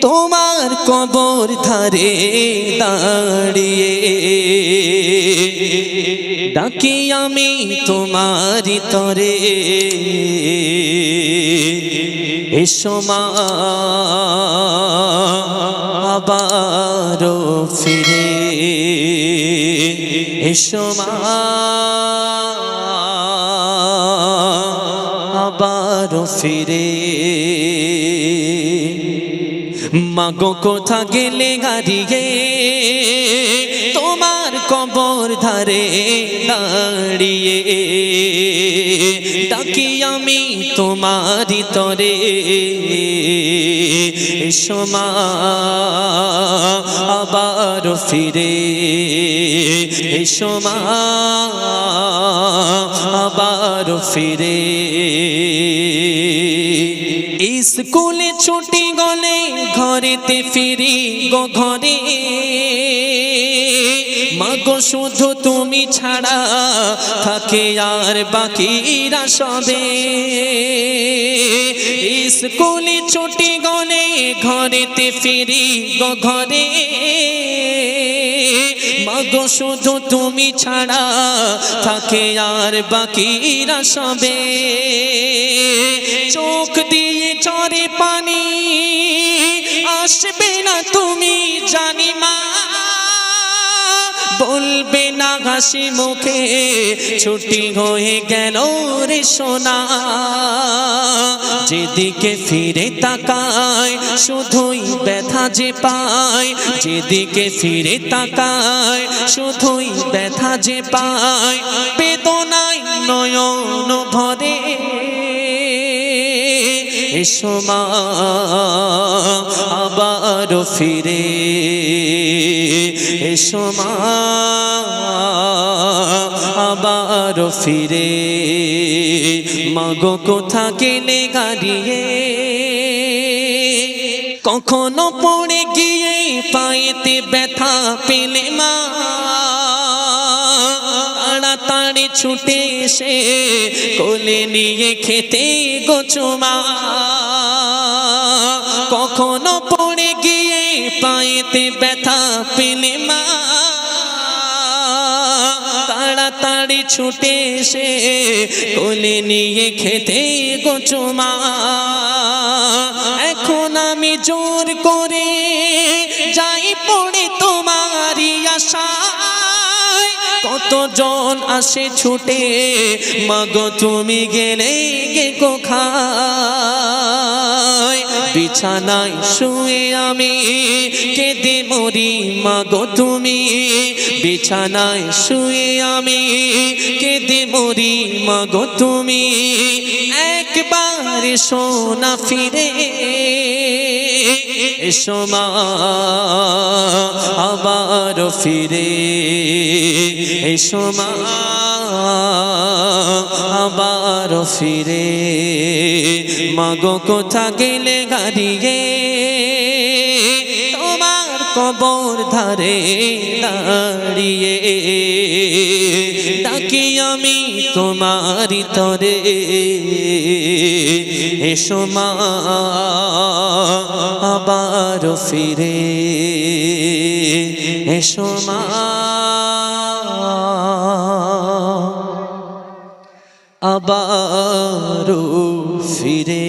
তোমার কবর ধারে দাঁড়িয়ে। ডাকি আমি তোমারি তরে। এসো মা, আবারও ফিরে। এসো মা, আবারও ফিরে। মাগো কোথা গেলে গাড়িয়ে তোমার কবর ধারে দাঁড়িয়ে। ডাকি আমি তোমারি তরে। এসো মা, আবার ফিরে। এসো মা, আবার ফিরে। স্কুলে ছুটি গলে ঘরেতে ফিরি গো ঘরে। মাগো, শুধু তুমি ছাড়া থাকে আর বাকিরা সবে। স্কুলে ছুটি গলে ঘরেতে ফিরি গো ঘরে। মাগো, শুধু তুমি ছাড়া থাকে আর বাকিরা সবে। চোখ দিয়ে চরে পানি, আসবে না তুমি জানি মা। বলবে না হাসি মুখে ছুটি হয়ে গেল রে সোনা। যেদিকে ফিরে তাকায়, শুধুই ব্যথা যে পায়। যেদিকে ফিরে তাকায়, শুধুই ব্যথা যে পায়। বেদনায় নয়ন ভরে। এসো মা আবার ফিরে। এসো আবার ফিরে। মাগো কোথা গেলে গাড়িয়ে? কখনো পড়ে গিয়ে পায়েতে ব্যথা পেলে মা। তাড়াতাড়ি ছুটে এসে কোলে নিয়ে খেতে গোচমা কখনো পড়ে গিয়ে পায়েতে ব্যথা পেলে মা। তাড়াতাড়ি ছুটে এসে কোলে নিয়ে খেতে গোচমা এখন আমি জোর করে যাই পড়ে তোমারই আশায়। কতজন আসে ছুটে মাগো তুমি গেলে গে কোখায় বিছানায় শুয়ে আমি কেঁদে মরি। মাগো, তুমি বিছানায় শুয়ে আমি কেঁদে মরি। মাগো, তুমি একবার সোনা ফিরে। এসো মা, আবার ফিরে। এসো মা, আবার ফিরে। মাগো কোথা গেলে গাড়িয়ে তোমার কবর ধারে দাঁড়িয়ে। ডাকি আমি তোমারি তরে। এসো মা, আবার ফিরে। এসো মা। আবার ফিরে